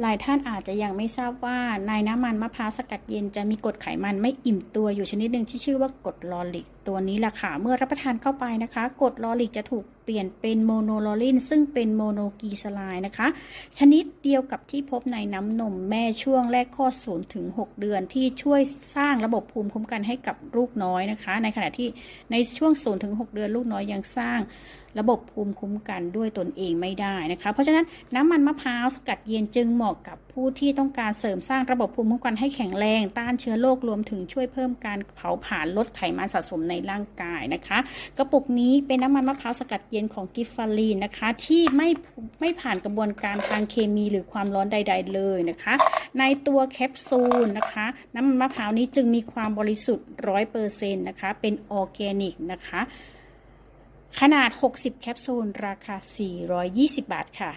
หลายท่านอาจจะยังไม่ทราบว่าในน้ำมันมะพร้าวสกัดเย็นจะมีกรดไขมันไม่อิ่มตัวอยู่ชนิดหนึ่งที่ชื่อว่ากรดลอริก ตัวนี้แหละค่ะเมื่อรับประทานเข้าไปนะคะกรดลอริกจะถูกเปลี่ยนเป็นโมโนลอรินซึ่งเป็นโมโนกีสลน์นะคะ ชนิดเดียวกับที่พบในน้ำนมแม่ช่วงแรกคลอด0ถึง6เดือนที่ช่วยสร้างระบบภูมิคุ้มกันให้กับลูกน้อยนะคะ ในขณะที่ในช่วง0ถึง6เดือนลูกน้อยยังสร้างระบบภูมิคุ้มกันด้วยตนเองไม่ได้นะคะ เพราะฉะนั้นน้ำมันมะพร้าวสกัดเย็นจึงเหมาะกับผู้ที่ต้องการเสริมสร้างระบบภูมิคุ้มกันให้แข็งแรง ต้านเชื้อโรครวมถึงช่วยเพิ่มการเผาผลาญลดไขมันสะสมในร่างกายนะคะ กระปุกนี้เป็นน้ำมันมะพร้าวสกัดเย็นของกิฟฟารีนนะคะ ที่ไม่ไม่ผ่านกระบวนการทางเคมีหรือความร้อนใด ๆ เลยนะคะ ในตัวแคปซูลนะคะ น้ำมันมะพร้าวนี้จึงมีความบริสุทธิ์ร้อยเปอร์เซ็นต์นะคะ เป็นออร์แกนิกนะคะ ขนาด 60 แคปซูล ราคา 420 บาทค่ะ